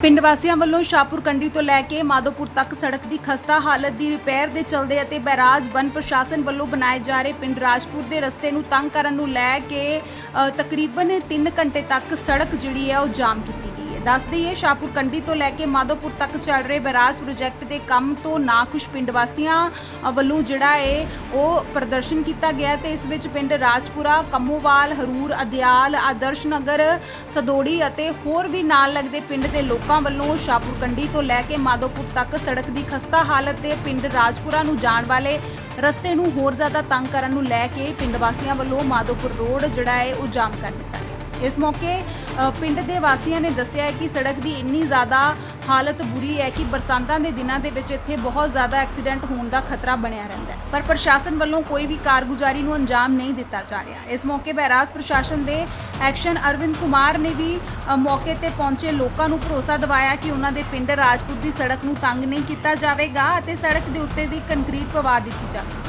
ਪਿੰਡ ਵਾਸੀਆਂ ਵੱਲੋਂ ਸ਼ਾਹਪੁਰ ਕੰਡੀ ਤੋਂ ਲੈ ਕੇ ਮਾਧੋਪੁਰ ਤੱਕ ਸੜਕ ਦੀ ਖਸਤਾ ਹਾਲਤ ਦੀ ਰਿਪੇਅਰ ਦੇ ਚਲਦੇ ਅਤੇ ਬੈਰਾਜ ਬਨ ਪ੍ਰਸ਼ਾਸਨ ਵੱਲੋਂ ਬਣਾਏ ਜਾ ਰਹੇ ਪਿੰਡ ਰਾਜਪੁਰ ਦੇ ਰਸਤੇ ਨੂੰ ਤੰਗ ਕਰਨ ਨੂੰ ਲੈ ਕੇ ਤਕਰੀਬਨ 3 ਘੰਟੇ ਤੱਕ ਸੜਕ ਜਿਹੜੀ ਹੈ ਉਹ ਜਾਮ ਕੀਤੀ ਦੱਸ ਦਈਏ, ਸ਼ਾਹਪੁਰ ਕੰਡੀ ਤੋਂ ਲੈ ਕੇ ਮਾਧੋਪੁਰ ਤੱਕ ਚੱਲ ਰਹੇ ਬੈਰਾਜ ਪ੍ਰੋਜੈਕਟ ਦੇ ਕੰਮ ਤੋਂ ਨਾਖੁਸ਼ ਪਿੰਡ ਵਾਸੀਆਂ ਵੱਲੋਂ ਜਿਹੜਾ ਹੈ ਉਹ ਪ੍ਰਦਰਸ਼ਨ ਕੀਤਾ ਗਿਆ ਤੇ ਇਸ ਵਿੱਚ ਪਿੰਡ ਰਾਜਪੁਰਾ, ਕੰਮੋਵਾਲ, ਹਰੂਰ, ਅਦਿਆਲ, ਆਦਰਸ਼ ਨਗਰ, ਸਦੋੜੀ ਅਤੇ ਹੋਰ ਵੀ ਨਾਲ ਲੱਗਦੇ ਪਿੰਡ ਦੇ ਲੋਕਾਂ ਵੱਲੋਂ ਸ਼ਾਹਪੁਰ ਕੰਡੀ ਤੋਂ ਲੈ ਕੇ ਮਾਧੋਪੁਰ ਤੱਕ ਸੜਕ ਦੀ ਖਸਤਾ ਹਾਲਤ ਤੇ ਪਿੰਡ ਰਾਜਪੁਰਾ ਨੂੰ ਜਾਣ ਵਾਲੇ ਰਸਤੇ ਨੂੰ ਹੋਰ ਜ਼ਿਆਦਾ ਤੰਗ ਕਰਨ ਨੂੰ ਲੈ ਕੇ ਪਿੰਡ ਵਾਸੀਆਂ ਵੱਲੋਂ ਮਾਧੋਪੁਰ ਰੋਡ ਜਿਹੜਾ ਹੈ ਉਹ ਜਾਮ ਕਰ ਦਿੱਤਾ। ਇਸ ਮੌਕੇ ਪਿੰਡ ਦੇ ਵਾਸੀਆਂ ਨੇ ਦੱਸਿਆ ਹੈ ਕਿ ਸੜਕ ਦੀ ਇੰਨੀ ਜ਼ਿਆਦਾ ਹਾਲਤ ਬੁਰੀ ਹੈ ਕਿ ਬਰਸਾਤਾਂ ਦੇ ਦਿਨਾਂ ਦੇ ਵਿੱਚ ਇੱਥੇ ਬਹੁਤ ਜ਼ਿਆਦਾ ਐਕਸੀਡੈਂਟ ਹੋਣ ਦਾ ਖਤਰਾ ਬਣਿਆ ਰਹਿੰਦਾ ਹੈ। ਪਰ ਪ੍ਰਸ਼ਾਸਨ ਵੱਲੋਂ ਕੋਈ ਵੀ ਕਾਰਗੁਜ਼ਾਰੀ ਨੂੰ ਅੰਜਾਮ ਨਹੀਂ ਦਿੱਤਾ ਜਾ ਰਿਹਾ। ਇਸ ਮੌਕੇ ਬਹਿਰਾਜ ਪ੍ਰਸ਼ਾਸਨ ਦੇ ਐਕਸ਼ਨ ਅਰਵਿੰਦ ਕੁਮਾਰ ਨੇ ਵੀ ਮੌਕੇ ਤੇ ਪਹੁੰਚੇ ਲੋਕਾਂ ਨੂੰ ਭਰੋਸਾ ਦਿਵਾਇਆ ਕਿ ਉਹਨਾਂ ਦੇ ਪਿੰਡ ਰਾਜਪੁਰ ਦੀ ਸੜਕ ਨੂੰ ਤੰਗ ਨਹੀਂ ਕੀਤਾ ਜਾਵੇਗਾ ਅਤੇ ਸੜਕ ਦੇ ਉੱਤੇ ਵੀ ਕੰਕਰੀਟ ਪਵਾ ਦਿੱਤੀ ਜਾਵੇਗੀ।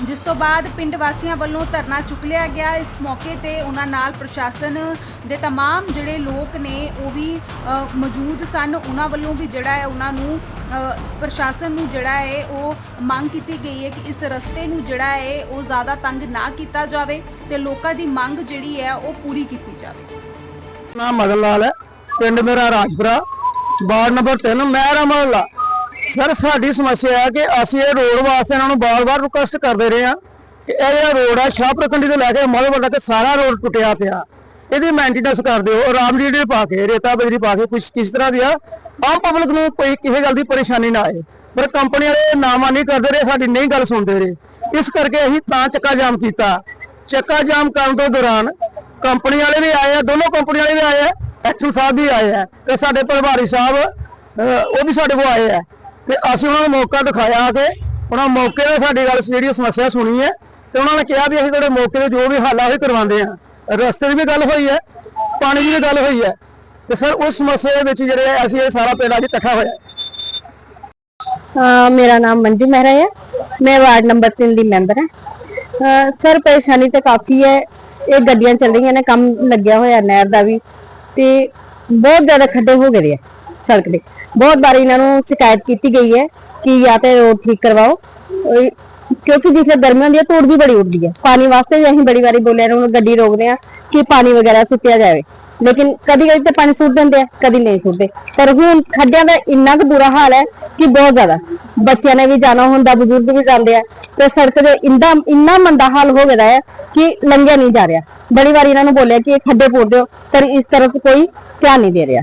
ਜਿਸ ਤੋਂ ਬਾਅਦ ਪਿੰਡ ਵਾਸੀਆਂ ਵੱਲੋਂ ਧਰਨਾ ਚੁੱਕ ਲਿਆ ਗਿਆ ਇਸ ਮੌਕੇ ਤੇ ਉਹਨਾਂ ਨਾਲ ਪ੍ਰਸ਼ਾਸਨ ਦੇ तमाम ਜਿਹੜੇ ਲੋਕ ਨੇ ਉਹ ਵੀ ਅ, ਮੌਜੂਦ ਸਨ ਉਹਨਾਂ ਵੱਲੋਂ ਵੀ ਜਿਹੜਾ ਹੈ ਉਹਨਾਂ ਨੂੰ ਅ, ਪ੍ਰਸ਼ਾਸਨ ਨੂੰ ਜਿਹੜਾ ਹੈ ਉਹ ਮੰਗ ਕੀਤੀ ਗਈ ਹੈ ਕਿ ਇਸ ਰਸਤੇ ਨੂੰ ਜਿਹੜਾ ਹੈ ਉਹ ਜ਼ਿਆਦਾ ਤੰਗ ਨਾ ਕੀਤਾ ਜਾਵੇ ਤੇ ਲੋਕਾਂ ਦੀ ਮੰਗ ਜਿਹੜੀ ਹੈ ਉਹ ਪੂਰੀ ਕੀਤੀ ਜਾਵੇ ਨਾਮ ਮਦਨ ਲਾਲ ਹੈ ਪਿੰਡ ਮੇਰਾ ਰਾਜਪੁਰਾ ਵਾਰਡ ਨੰਬਰ 3 ਮਹਿਰਾ ਮਹੱਲਾ ਸਰ, ਸਾਡੀ ਸਮੱਸਿਆ ਹੈ ਕਿ ਅਸੀਂ ਇਹ ਰੋਡ ਵਾਸਤੇ ਇਹਨਾਂ ਨੂੰ ਬਾਰ-ਬਾਰ ਰਿਕੁਐਸਟ ਕਰਦੇ ਰਹੇ ਹਾਂ ਕਿ ਇਹ ਜਿਹੜਾ ਰੋਡ ਹੈ ਸ਼ਾਹਪੁਰ ਕੰਡੀ ਤੋਂ ਲੈ ਕੇ ਮਲਵੜਾ ਤੇ ਸਾਰਾ ਰੋਡ ਟੁੱਟਿਆ ਪਿਆ। ਇਹਦੀ ਮੇਨਟੇਨੈਂਸ ਕਰ ਦਿਓ, ਰਾਮ ਡੀਡੀ ਪਾ ਕੇ, ਰੇਤਾ ਬਜਰੀ ਪਾ ਕੇ ਕੁਝ ਕਿਸ ਤਰ੍ਹਾਂ ਦੀ ਆ, ਆਮ ਪਬਲਿਕ ਨੂੰ ਕੋਈ ਕਿਸੇ ਗੱਲ ਦੀ ਪਰੇਸ਼ਾਨੀ ਨਾ ਆਏ। ਪਰ ਕੰਪਨੀ ਵਾਲੇ ਨਾਮਾ ਨਹੀਂ ਕਰਦੇ ਰਹੇ, ਸਾਡੀ ਨਹੀਂ ਗੱਲ ਸੁਣਦੇ ਰਹੇ। ਇਸ ਕਰਕੇ ਅਸੀਂ ਤਾਂ ਚੱਕਾ ਜਾਮ ਕੀਤਾ। ਚੱਕਾ ਜਾਮ ਕਰਨ ਤੋਂ ਦੌਰਾਨ ਕੰਪਨੀ ਵਾਲੇ ਵੀ ਆਏ ਆ, ਦੋਨੋਂ ਕੰਪਨੀ ਵਾਲੇ ਵੀ ਆਏ ਆ, ਐਕਸ਼ਨ ਸਾਹਿਬ ਵੀ ਆਏ ਆ ਤੇ ਸਾਡੇ ਪ੍ਰਭਾਰੀ ਸਾਹਿਬ ਉਹ ਵੀ ਸਾਡੇ ਕੋਲ ਆਏ ਆ। ਤੇ ਅਸੀਂ ਉਹਨਾਂ ਨੂੰ ਮੌਕਾ ਦਿਖਾਇਆ ਕਿ ਉਹਨਾਂ ਮੌਕੇ ਤੇ ਸਾਡੀ ਗੱਲ ਜਿਹੜੀ ਸਮੱਸਿਆ ਸੁਣੀ ਹੈ ਤੇ ਉਹਨਾਂ ਨੇ ਕਿਹਾ ਵੀ ਅਸੀਂ ਤੁਹਾਡੇ ਮੌਕੇ ਤੇ ਜੋ ਵੀ ਹੱਲ ਆ ਉਹ ਕਰਵਾਉਂਦੇ ਆ ਰਸਤੇ ਦੀ ਵੀ ਗੱਲ ਹੋਈ ਹੈ, ਪਾਣੀ ਦੀ ਵੀ ਗੱਲ ਹੋਈ ਹੈ ਤੇ ਸਰ ਉਸ ਸਮੱਸਿਆ ਦੇ ਵਿੱਚ ਜਿਹੜੇ ਅਸੀਂ ਇਹ ਸਾਰਾ ਪਿੰਡ ਅੱਜ ਇਕੱਠਾ ਹੋਇਆ। ਮੇਰਾ ਨਾਮ ਮੰਜੂ ਮਹਿਰਾ ਹੈ। ਮੈਂ ਵਾਰਡ ਨੰਬਰ 3 ਦੀ ਮੈਂਬਰ ਹਾਂ। ਸਰ, ਪਰੇਸ਼ਾਨੀ ਤਾਂ ਕਾਫੀ ਹੈ। ਇਹ ਗੱਡੀਆਂ ਚੱਲ ਰਹੀਆਂ ਨੇ, ਕੰਮ ਲੱਗਿਆ ਹੋਇਆ ਨਹਿਰ ਦਾ ਵੀ ਤੇ ਬਹੁਤ ਜ਼ਿਆਦਾ ਖੱਡੇ ਹੋ ਗਏ ਆ ਸੜਕ ਦੇ ਬਹੁਤ ਵਾਰੀ ਇਹਨਾਂ ਨੂੰ ਸ਼ਿਕਾਇਤ ਕੀਤੀ ਗਈ ਹੈ ਕਿ ਜਾਂ ਤੇ ਰੋਡ ਠੀਕ ਕਰਵਾਓ। ਕਿਉਂਕਿ ਜਿਸੇ ਗਰਮੀ ਹੁੰਦੀ ਹੈ, ਧੂੜ ਵੀ ਬੜੀ ਉੱਡਦੀ ਹੈ। ਪਾਣੀ ਵਾਸਤੇ ਵੀ ਅਸੀਂ ਬੜੀ ਵਾਰੀ ਬੋਲਿਆ ਨੂੰ ਗੱਡੀ ਰੋਕਦੇ ਆ ਕਿ ਪਾਣੀ ਵਗੈਰਾ ਸੁੱਟਿਆ ਜਾਵੇ। ਲੇਕਿਨ ਕਦੀ ਕਦੀ ਤਾਂ ਪਾਣੀ ਸੁੱਟ ਦਿੰਦੇ ਆ, ਕਦੀ ਨਹੀਂ ਸੁੱਟਦੇ। ਪਰ ਹੁਣ ਖੱਡਿਆਂ ਦਾ ਇੰਨਾ ਕੁ ਬੁਰਾ ਹਾਲ ਹੈ ਕਿ ਬਹੁਤ ਜ਼ਿਆਦਾ। ਬੱਚਿਆਂ ਨੇ ਵੀ ਜਾਣਾ ਹੁੰਦਾ ਬਜ਼ੁਰਗ ਵੀ ਜਾਂਦੇ ਆ। ਤੇ ਸੜਕ ਦੇ ਇੰਨਾ ਇੰਨਾ ਮੰਦਾ ਹਾਲ ਹੋ ਗਿਆ ਹੈ ਕਿ ਲੰਘਿਆ ਨਹੀਂ ਜਾ ਰਿਹਾ। ਬੜੀ ਵਾਰੀ ਇਹਨਾਂ ਨੂੰ ਬੋਲਿਆ ਕਿ ਇਹ ਖੱਡੇ ਪੂਰ ਦਿਓ, ਪਰ ਇਸ ਤਰਫ ਕੋਈ ਧਿਆਨ ਨਹੀਂ ਦੇ ਰਿਹਾ।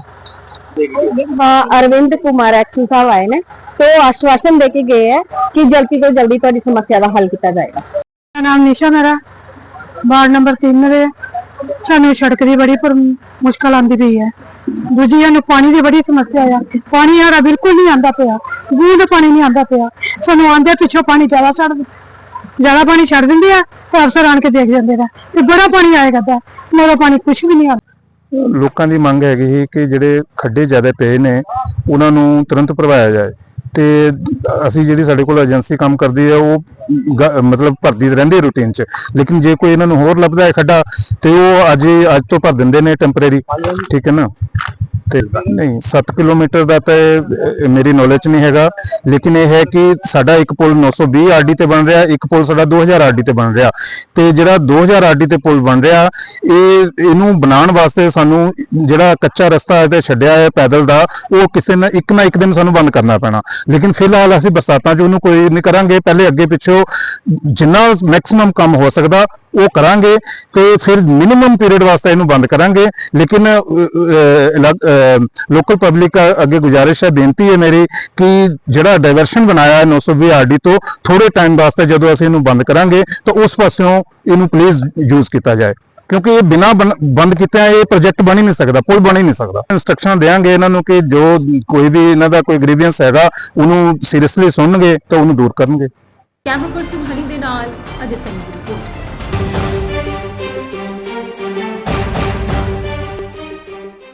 ਹਾਂ, ਅਰਵਿੰਦ ਕੁਮਾਰ ਐਕਸ਼ਨ ਸਾਹਿਬ ਆਏ ਨੇ, ਤੇ ਉਹ ਆਸ਼ਵਾਸਨ ਦੇ ਕੇ ਗਏ ਹੈ ਕਿ ਜਲਦੀ ਤੋਂ ਜਲਦੀ ਤੁਹਾਡੀ ਸਮੱਸਿਆ ਦਾ ਹੱਲ ਕੀਤਾ ਜਾਏਗਾ। ਮੇਰਾ ਨਾਮ ਵਾਰਡ ਨੰਬਰ 3 ਦੇ ਸਾਨੂੰ ਸੜਕ ਦੀ ਬੜੀ ਪਰ ਮੁਸ਼ਕਲ ਆਂਦੀ ਪਈ ਹੈ। ਦੂਜੀ, ਸਾਨੂੰ ਪਾਣੀ ਦੀ ਬੜੀ ਸਮੱਸਿਆ ਆ। ਪਾਣੀ ਸਾਡਾ ਬਿਲਕੁਲ ਨਹੀਂ ਆਂਦਾ ਪਿਆ। ਬੂੰਦ ਪਾਣੀ ਨਹੀਂ ਆਂਦਾ ਪਿਆ। ਸਾਨੂੰ ਆਂਦੇ ਪਿੱਛੋਂ ਪਾਣੀ ਜ਼ਿਆਦਾ ਛੱਡ ਜ਼ਿਆਦਾ ਪਾਣੀ ਛੱਡ ਦਿੰਦੇ ਆ, ਤਾਂ ਅਫਸਰ ਆਣ ਕੇ ਦੇਖ ਜਾਂਦੇ ਨੇ ਤੇ ਬੜਾ ਪਾਣੀ ਆਏਗਾ ਤਾਂ। ਮੇਰਾ ਪਾਣੀ ਕੁਝ ਵੀ ਨਹੀਂ ਆਉਂਦਾ। ਲੋਕਾਂ ਦੀ ਮੰਗ ਹੈਗੀ ਸੀ ਕਿ ਜਿਹੜੇ ਖੱਡੇ ਜ਼ਿਆਦਾ ਪਏ ਨੇ, ਉਹਨਾਂ ਨੂੰ ਤੁਰੰਤ ਭਰਵਾਇਆ ਜਾਏ। ਤੇ ਅਸੀਂ ਜਿਹੜੀ ਸਾਡੇ ਕੋਲ ਏਜੰਸੀ ਕੰਮ ਕਰਦੀ ਹੈ, ਉਹ ਮਤਲਬ ਭਰਦੀ ਰਹਿੰਦੀ ਰੂਟੀਨ 'ਚ। ਲੇਕਿਨ ਜੇ ਕੋਈ ਇਹਨਾਂ ਨੂੰ ਹੋਰ ਲੱਭਦਾ ਹੈ ਖੱਡਾ, ਤੇ ਉਹ ਅੱਜ ਅੱਜ ਤੋਂ ਭਰ ਦਿੰਦੇ ਨੇ ਟੈਂਪਰੇਰੀ ਠੀਕ ਹੈ ਨਾ? ਤੇ ਨਹੀਂ 7 ਕਿਲੋਮੀਟਰ ਦਾ ਤਾਂ ਇਹ- ਮੇਰੀ ਨੌਲੇਜ ਨਹੀਂ ਹੈਗਾ। ਲੇਕਿਨ ਇਹ ਹੈ ਕਿ ਸਾਡਾ ਇੱਕ ਪੁਲ 920 ਆਰਡੀ ਤੇ ਬਣ ਰਿਹਾ, ਇੱਕ ਪੁਲ ਸਾਡਾ 2000 ਆਰਡੀ ਤੇ ਬਣ ਰਿਹਾ। ਤੇ ਜਿਹੜਾ 2000 ਆਰਡੀ ਤੇ ਪੁਲ ਬਣ ਰਿਹਾ, ਇਹ, ਇਹਨੂੰ ਬਣਾਉਣ ਵਾਸਤੇ ਸਾਨੂੰ ਜਿਹੜਾ ਕੱਚਾ ਰਸਤਾ ਹੈ ਤੇ ਛੱਡਿਆ ਹੈ ਪੈਦਲ ਦਾ, ਉਹ ਕਿਸੇ ਨਾ, ਇੱਕ ਨਾ ਇੱਕ ਦਿਨ ਸਾਨੂੰ ਬੰਦ ਕਰਨਾ ਪੈਣਾ। ਲੇਕਿਨ ਫਿਲਹਾਲ ਅਸੀਂ ਬਰਸਾਤਾਂ 'ਚ ਉਹਨੂੰ ਕੋਈ ਨਹੀਂ ਕਰਾਂਗੇ। ਪਹਿਲੇ ਅੱਗੇ ਪਿੱਛੋਂ ਜਿੰਨਾ ਮੈਕਸਿਮਮ ਕੰਮ ਹੋ ਸਕਦਾ ਉਹ ਕਰਾਂਗੇ ਤੇ ਫਿਰ ਮਿਨੀਮਮ ਪੀਰੀਅਡ ਵਾਸਤੇ ਇਹਨੂੰ ਬੰਦ ਕਰਾਂਗੇ। ਲੇਕਿਨ ਲੋਕਲ ਪਬਲਿਕ ਅੱਗੇ ਗੁਜ਼ਾਰਿਸ਼ ਹੈ, ਬੇਨਤੀ ਹੈ ਮੇਰੀ ਕਿ ਜਿਹੜਾ ਡਾਇਵਰਸ਼ਨ ਬਣਾਇਆ ਹੈ 920 ਆਰਡੀ ਤੋਂ ਥੋੜੇ ਟਾਈਮ ਵਾਸਤੇ ਜਦੋਂ ਅਸੀਂ ਇਹਨੂੰ ਬੰਦ ਕਰਾਂਗੇ, ਤਾਂ ਉਸ ਪਾਸਿਓਂ ਇਹਨੂੰ ਪਲੀਜ਼ ਯੂਜ਼ ਕੀਤਾ ਜਾਏ। ਕਿਉਂਕਿ ਇਹ ਬਿਨਾ ਬੰਦ ਕੀਤੇ ਇਹ ਪ੍ਰੋਜੈਕਟ ਬਣ ਹੀ ਨਹੀਂ ਸਕਦਾ, ਪੁਲ ਬਣ ਹੀ ਨਹੀਂ ਸਕਦਾ। ਇਨਸਟਰਕਸ਼ਨ ਦੇਾਂਗੇ ਇਹਨਾਂ ਨੂੰ ਕਿ ਜੋ ਕੋਈ ਵੀ ਇਹਨਾਂ ਦਾ ਕੋਈ ਗ੍ਰੀਵੈਂਸ ਹੈਗਾ, ਉਹਨੂੰ ਸੀਰੀਅਸਲੀ ਸੁਣਨਗੇ ਤਾਂ ਉਹਨੂੰ ਦੂਰ ਕਰਨਗੇ। ਕੈਮਰਾ ਪਰਸਨ ਹਨੀ ਦੇ ਨਾਲ ਅਜੇ ਸੈਨੀ